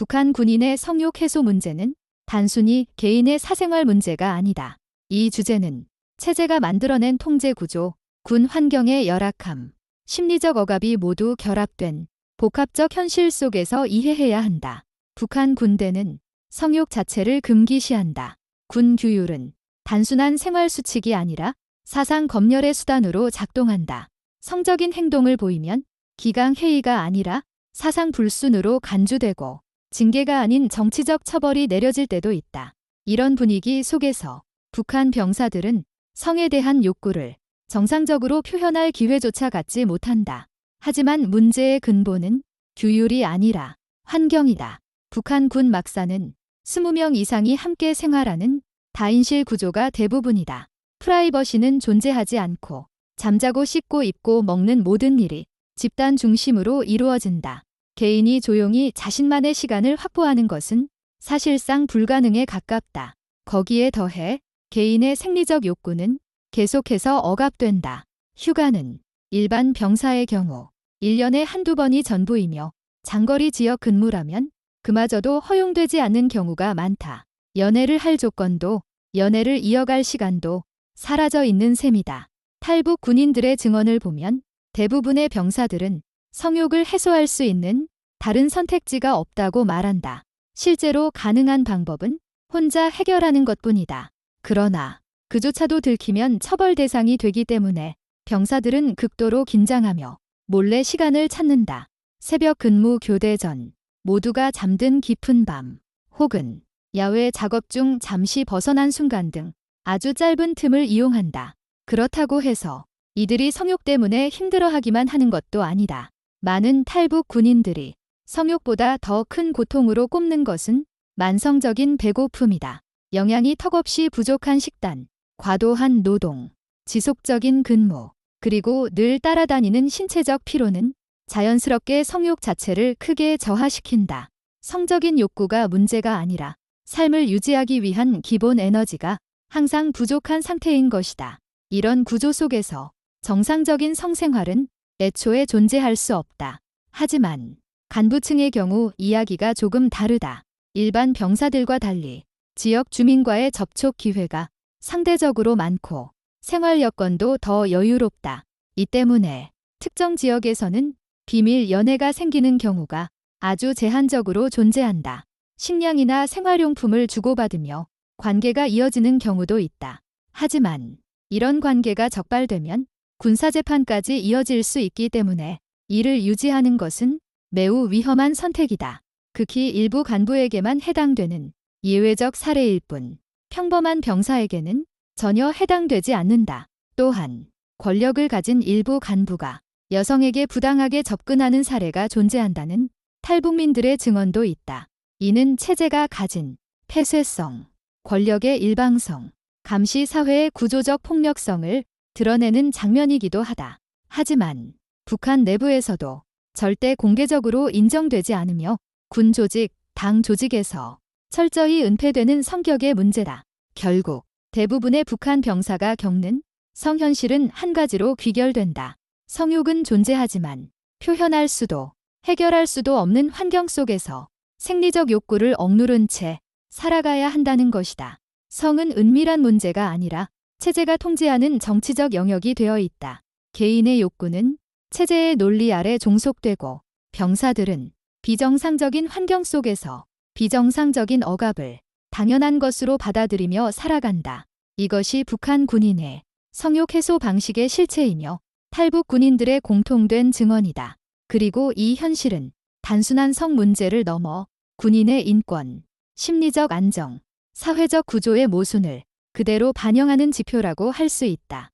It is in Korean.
북한 군인의 성욕 해소 문제는 단순히 개인의 사생활 문제가 아니다. 이 주제는 체제가 만들어낸 통제 구조, 군 환경의 열악함, 심리적 억압이 모두 결합된 복합적 현실 속에서 이해해야 한다. 북한 군대는 성욕 자체를 금기시한다. 군 규율은 단순한 생활 수칙이 아니라 사상 검열의 수단으로 작동한다. 성적인 행동을 보이면 기강 회의가 아니라 사상 불순으로 간주되고 징계가 아닌 정치적 처벌이 내려질 때도 있다. 이런 분위기 속에서 북한 병사들은 성에 대한 욕구를 정상적으로 표현할 기회조차 갖지 못한다. 하지만 문제의 근본은 규율이 아니라 환경이다. 북한 군 막사는 20명 이상이 함께 생활하는 다인실 구조가 대부분이다. 프라이버시는 존재하지 않고 잠자고 씻고 입고 먹는 모든 일이 집단 중심으로 이루어진다. 개인이 조용히 자신만의 시간을 확보하는 것은 사실상 불가능에 가깝다. 거기에 더해 개인의 생리적 욕구는 계속해서 억압된다. 휴가는 일반 병사의 경우 1년에 한두 번이 전부이며 장거리 지역 근무라면 그마저도 허용되지 않는 경우가 많다. 연애를 할 조건도 연애를 이어갈 시간도 사라져 있는 셈이다. 탈북 군인들의 증언을 보면 대부분의 병사들은 성욕을 해소할 수 있는 다른 선택지가 없다고 말한다. 실제로 가능한 방법은 혼자 해결하는 것뿐이다. 그러나 그조차도 들키면 처벌 대상이 되기 때문에 병사들은 극도로 긴장하며 몰래 시간을 찾는다. 새벽 근무 교대 전 모두가 잠든 깊은 밤 혹은 야외 작업 중 잠시 벗어난 순간 등 아주 짧은 틈을 이용한다. 그렇다고 해서 이들이 성욕 때문에 힘들어하기만 하는 것도 아니다. 많은 탈북 군인들이 성욕보다 더 큰 고통으로 꼽는 것은 만성적인 배고픔이다. 영양이 턱없이 부족한 식단, 과도한 노동, 지속적인 근무, 그리고 늘 따라다니는 신체적 피로는 자연스럽게 성욕 자체를 크게 저하시킨다. 성적인 욕구가 문제가 아니라 삶을 유지하기 위한 기본 에너지가 항상 부족한 상태인 것이다. 이런 구조 속에서 정상적인 성생활은 애초에 존재할 수 없다. 하지만 간부층의 경우 이야기가 조금 다르다. 일반 병사들과 달리 지역 주민과의 접촉 기회가 상대적으로 많고 생활 여건도 더 여유롭다. 이 때문에 특정 지역에서는 비밀 연애가 생기는 경우가 아주 제한적으로 존재한다. 식량이나 생활용품을 주고받으며 관계가 이어지는 경우도 있다. 하지만 이런 관계가 적발되면 군사재판까지 이어질 수 있기 때문에 이를 유지하는 것은 매우 위험한 선택이다. 극히 일부 간부에게만 해당되는 예외적 사례일 뿐 평범한 병사에게는 전혀 해당되지 않는다. 또한 권력을 가진 일부 간부가 여성에게 부당하게 접근하는 사례가 존재한다는 탈북민들의 증언도 있다. 이는 체제가 가진 폐쇄성, 권력의 일방성, 감시 사회의 구조적 폭력성을 드러내는 장면이기도 하다. 하지만 북한 내부에서도 절대 공개적으로 인정되지 않으며 군 조직, 당 조직에서 철저히 은폐되는 성격의 문제다. 결국 대부분의 북한 병사가 겪는 성현실은 한 가지로 귀결된다. 성욕은 존재하지만 표현할 수도 해결할 수도 없는 환경 속에서 생리적 욕구를 억누른 채 살아가야 한다는 것이다. 성은 은밀한 문제가 아니라 체제가 통제하는 정치적 영역이 되어 있다. 개인의 욕구는 체제의 논리 아래 종속되고 병사들은 비정상적인 환경 속에서 비정상적인 억압을 당연한 것으로 받아들이며 살아간다. 이것이 북한 군인의 성욕 해소 방식의 실체이며 탈북 군인들의 공통된 증언이다. 그리고 이 현실은 단순한 성 문제를 넘어 군인의 인권, 심리적 안정, 사회적 구조의 모순을 그대로 반영하는 지표라고 할 수 있다.